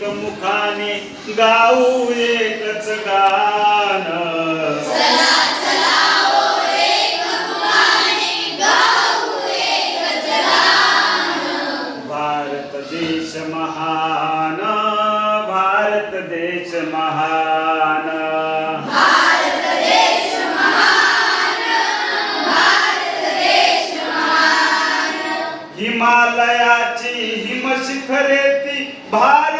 एक मुखाने गाऊ एकच गाण. भारत देश महान भारत देश महान. हिमालयाची हिमशिखरे ती भारत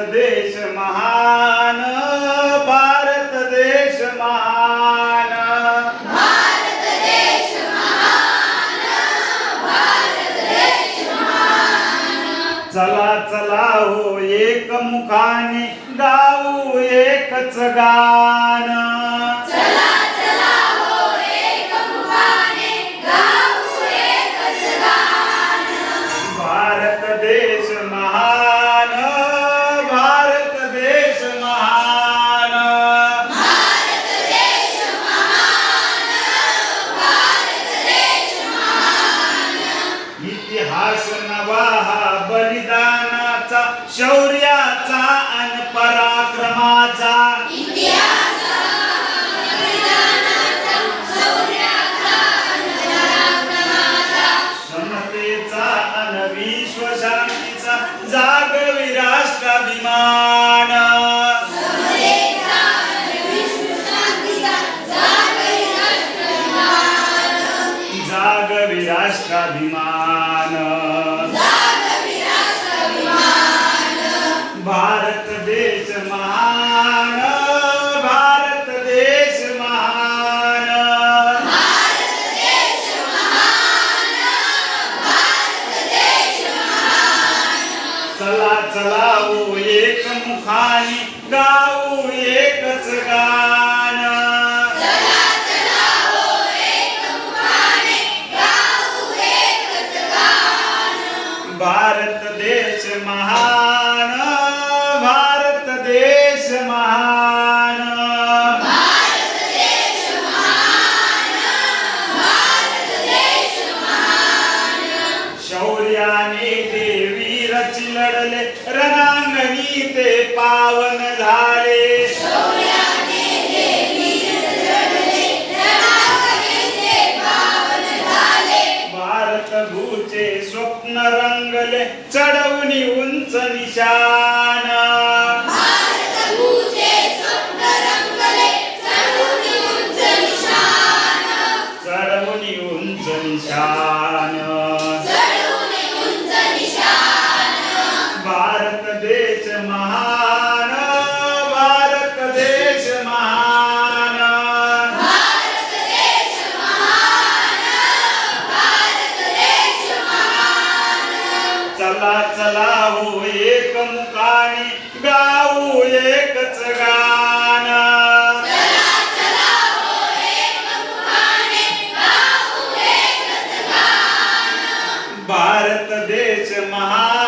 भारत देश महान भारत देश महान. चला चला हो एक मुखाने गाऊ एकच गाण. शौर्याचा आणि पराक्रमाचा. समतेचा आणि विश्वशांतीचा जागवी राष्ट्राभिमान जागवी राष्ट्राभिमान ओ एक मुखाने गाऊ एकच गाण. भारत देश महान रणांगणी ते पावन झाले. भारत भूचे स्वप्न रंगले चढवणी उंच निशा चला चला हो एक मुखाने गाऊ एकच गाण. भारत देश महा